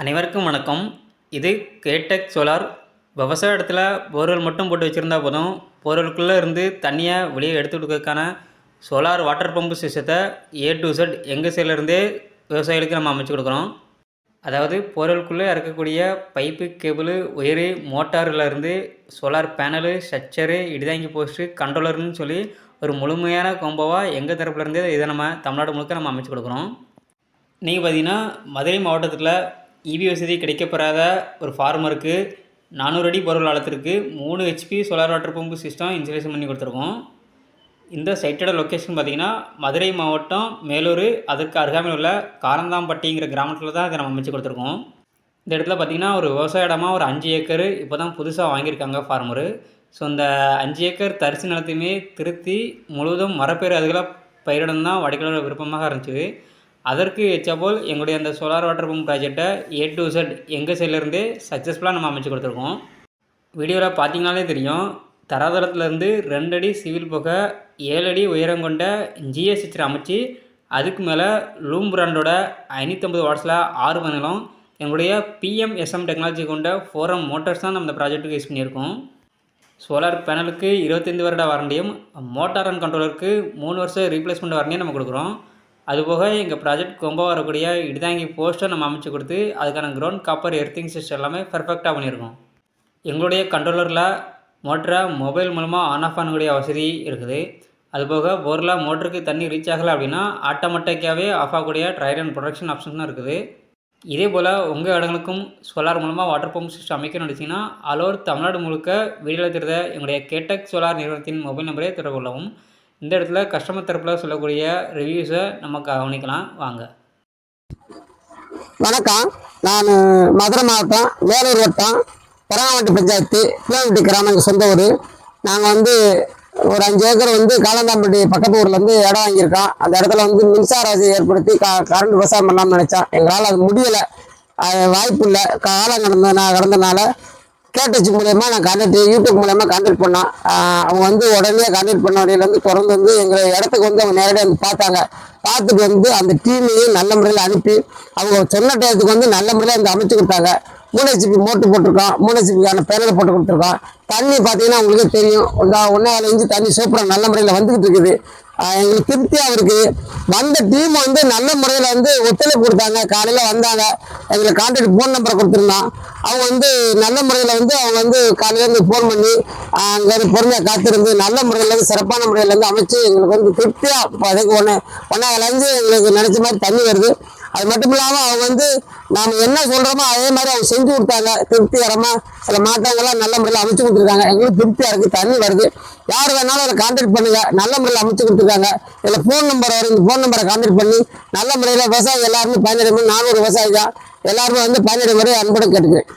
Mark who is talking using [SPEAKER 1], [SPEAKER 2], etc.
[SPEAKER 1] அனைவருக்கும் வணக்கம். இது கேடெக் சோலார் விவசாய இடத்துல போர்வெல் மட்டும் போட்டு வச்சுருந்தா போதும். போர்வெலுக்குள்ளே இருந்து தண்ணியை வெளியே எடுத்து கொடுக்கறதுக்கான சோலார் வாட்டர் பம்பு சிஸ்டத்தை ஏ டு செட் எங்கள் சைட்லேருந்தே விவசாயிகளுக்கு நம்ம அமைச்சு கொடுக்குறோம். அதாவது போர்வெலுக்குள்ளே இறக்கக்கூடிய பைப்பு கேபிள் ஒயரு மோட்டாரிலேருந்து சோலார் பேனலு ஸ்ட்ரக்சரு இடிதாங்கி போஸ்ட்டு கண்ட்ரோலர்னு சொல்லி ஒரு முழுமையான கோம்போவாக எங்கள் தரப்புலேருந்தே இதை நம்ம தமிழ்நாடு முழுக்க நம்ம அமைச்சு கொடுக்குறோம். நீங்கள் பார்த்தீங்கன்னா மதுரை மாவட்டத்தில் இபி வசதி கிடைக்கப்பெறாத ஒரு ஃபார்மருக்கு நானூறு அடி பொருள் ஆழத்திற்கு மூணு HP solar water pump system installation பண்ணி கொடுத்துருக்கோம். இந்த சைட்டோட லொக்கேஷன் பார்த்திங்கன்னா மதுரை மாவட்டம் மேலூர் அதற்கு அருகாமையில் உள்ள காரந்தாம்பட்டிங்கிற கிராமத்தில் தான் இதை நம்ம அமைச்சு கொடுத்துருக்கோம். இந்த இடத்துல பார்த்தீங்கன்னா ஒரு விவசாய இடமாக ஒரு அஞ்சு ஏக்கர் இப்போ தான் புதுசாக வாங்கியிருக்காங்க ஃபார்மரு ஸோ இந்த அஞ்சு ஏக்கர் தரிசு நிலத்தையுமே திருத்தி முழுவதும் மரப்பேறு அதுகளாக பயிரிடம் தான் வடிகளோட விருப்பமாக இருந்துச்சு. அதற்கு எச்சபோல் எங்களுடைய அந்த சோலார் வாட்டர் பம்ப் ப்ராஜெக்டை ஏ டு செட் எங்கள் சைட்லேருந்தே சக்ஸஸ்ஃபுல்லாக நம்ம அமைச்சு கொடுத்துருக்கோம். வீடியோவில் பார்த்தீங்கனாலே தெரியும். தராதளத்துலேருந்து ரெண்டு அடி சிவில் போக ஏழு அடி உயரம் கொண்ட ஜிஎஸ் சிச்சர் அமைச்சு அதுக்கு மேலே லூம் பிராண்டோட ஐநூற்றம்பது வாட்ஸில் ஆறு பண்ணலும் எங்களுடைய பிஎம்எஸ்எம் டெக்னாலஜி கொண்ட ஃபோரம் மோட்டார்ஸ் தான் நம்ம இந்த ப்ராஜெக்ட்டுக்கு யூஸ் பண்ணியிருக்கோம். சோலார் பேனலுக்கு இருபத்தைந்து வருட வாரண்டியும் மோட்டார் அண்ட் கண்ட்ரோலருக்கு மூணு வருஷம் ரீப்ளேஸ்மெண்ட் வாரண்டியும் நம்ம கொடுக்குறோம். அதுபோக எங்கள் ப்ராஜெக்ட் கொம்ப வரக்கூடிய இடிதாங்கி போஸ்ட்டை நம்ம அமைச்சு கொடுத்து அதுக்கான கிரவுண்ட் காப்பர் எர்த்திங் சிஸ்டம் எல்லாமே பர்ஃபெக்டாக பண்ணியிருக்கோம். எங்களுடைய கண்ட்ரோலரில் மோட்டரை மொபைல் மூலமாக ஆன் ஆஃப் பண்ணக்கூடிய வசதி இருக்குது. அதுபோக போரில் மோட்டருக்கு தண்ணி ரீச் ஆகலை அப்படின்னா ஆட்டோமேட்டிக்காகவே ஆஃப் ஆகக்கூடிய ட்ரையர் அண்ட் ப்ரொடக்ஷன் ஆப்ஷன்ஸும் இருக்குது. இதே போல் உங்கள் இடங்களுக்கும் சோலார் மூலமாக வாட்டர் பம்ப் சிஸ்டம் அமைக்கணும்னு நினச்சிங்கன்னா ஆல் தமிழ்நாடு முழுக்க வீடியோவில் தெரிந்த எங்களுடைய கேட்டக் சோலார் நிறுவனத்தின் மொபைல் நம்பரே தொடர்பு கொள்ளவும். இந்த இடத்துல கஸ்டமர் தரப்பில் சொல்லக்கூடிய ரிவ்யூஸை நம்ம கவனிக்கலாம். வாங்க.
[SPEAKER 2] வணக்கம். நான் மதுரை மாவட்டம் வேலூர் வட்டம் பரவாவட்டி பஞ்சாயத்து பிள்ளைவட்டி கிராமம் எங்கள் சொந்த ஊர். நாங்கள் வந்து ஒரு அஞ்சு ஏக்கர் வந்து காலந்தாம்பட்டி பக்கத்து ஊர்லேருந்து இடம் வாங்கியிருக்கோம். அந்த இடத்துல வந்து மின்சார வசதி ஏற்படுத்தி க கரண்ட் விவசாயம் பண்ணலாம்னு நினச்சேன் எங்களால் அது முடியலை. அது வாய்ப்பு இல்லை. காலம் கடந்த கடந்தனால கேட்டச்சு மூலயமா நான் கான்டாக்ட் யூடியூப் மூலயமா கான்டாக்ட் பண்ணோம். அவங்க வந்து உடனே கான்டாக்ட் பண்ண வழியிலேருந்து தொடர்ந்து வந்து எங்கள் இடத்துக்கு வந்து அவங்க நேரடியாக வந்து பார்த்தாங்க. பார்த்துட்டு வந்து அந்த டீமையும் நல்ல முறையில் அனுப்பி அவங்க சொன்ன டயத்துக்கு வந்து நல்ல முறையில் வந்து அமைச்சு கொடுத்தாங்க. மூணு ஜிபி மோட்டு போட்டிருக்கோம். மூணு ஜிபிக்கான பேனல் போட்டு கொடுத்துருக்கோம். தண்ணி பார்த்தீங்கன்னா உங்களுக்கே தெரியும். ஒன்றா ஒன்றா கால் தண்ணி சூப்பராக நல்ல முறையில் வந்துக்கிட்டு இருக்குது. எங்களுக்கு திருப்தியாக இருக்குது வந்த டீம் வந்து நல்ல முறையில் வந்து ஒத்துழைப்பு கொடுத்தாங்க. காலையில் வந்தாங்க. எங்களுக்கு கான்டாக்ட் ஃபோன் நம்பரை கொடுத்துருந்தான். அவங்க வந்து நல்ல முறையில் வந்து அவங்க வந்து காலையிலேருந்து ஃபோன் பண்ணி அங்கே பொறுமையாக காத்திருந்து நல்ல முறையில் வந்து சிறப்பான முறையில் வந்து அமைச்சு எங்களுக்கு வந்து திருப்தியாக அதுக்கு ஒன்று ஒன்றாவது எங்களுக்கு நினச்ச மாதிரி தண்ணி வருது. அது மட்டும் இல்லாமல் அவங்க வந்து நாம் என்ன சொல்கிறோமோ அதே மாதிரி அவங்க செஞ்சு கொடுத்தாங்க. திருப்திகரமாக சில மாற்றங்கள்லாம் நல்ல முறையில் அமைச்சு கொடுத்துருக்காங்க. எங்களுக்கு திருப்தியாக இருக்குது தண்ணி வருது. யார் வேணாலும் அதை கான்டாக்ட் பண்ணுங்க. நல்ல முறையில் அமைச்சு கொடுத்துருக்காங்க. இதில் ஃபோன் நம்பர் வரும். இந்த ஃபோன் நம்பரை கான்டாக்ட் பண்ணி நல்ல முறையில் விவசாயி எல்லாருமே பயனடையும். நானூறு விவசாயி தான் எல்லாருமே வந்து பயனடை முறை அன்புடன் கேட்டுக்கிறேன்.